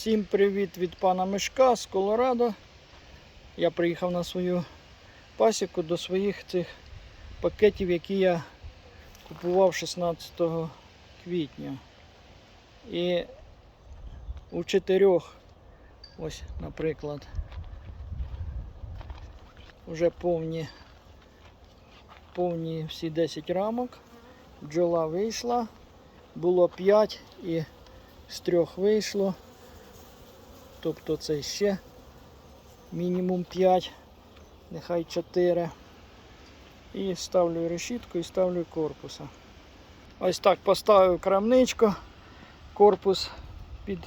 Всім привіт від пана Мишка з Колорадо. Я приїхав на свою пасіку до своїх цих пакетів, які я купував 16 квітня. І у чотирьох, ось, наприклад, вже повні, повні всі 10 рамок. Бджола вийшла, було 5 і з трьох вийшло. Тобто це ще мінімум 5, нехай 4. І ставлю решітку і ставлю корпуса. Ось так поставив крамничку. Корпус під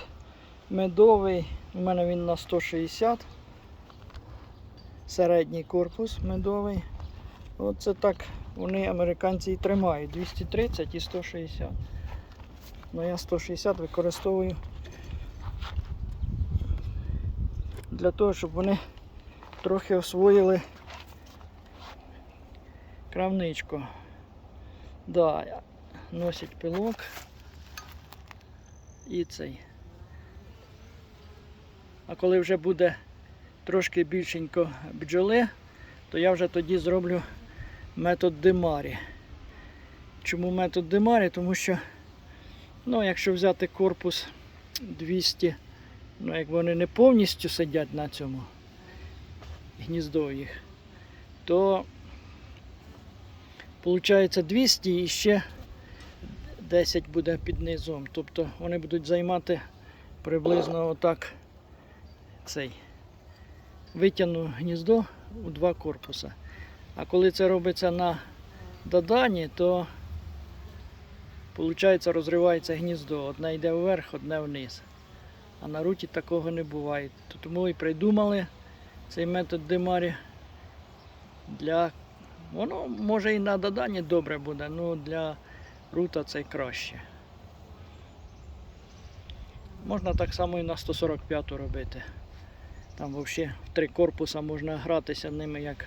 медовий. У мене він на 160. Середній корпус медовий. Оце так вони американці і тримають. 230 і 160. Ну я 160 використовую для того, щоб вони трохи освоїли крамничку. Да, носять пилок і цей. А коли вже буде трошки більшенько бджоли, то я вже тоді зроблю метод Демарі. Чому метод Демарі? Тому що, ну, якщо взяти корпус 200 Ну, як вони не повністю сидять на цьому гніздо їх, то виходить 200 і ще 10 буде під низом. Тобто вони будуть займати приблизно отак цей витягну гніздо у два корпуси. А коли це робиться на доданні, то виходить розривається гніздо. Одне йде вверх, одне вниз. А на руті такого не буває. Тому і придумали цей метод Демарі для. Воно може і на доданні добре буде, але для рута це краще. Можна так само і на 145 робити. Там взагалі в три корпуса можна гратися ними як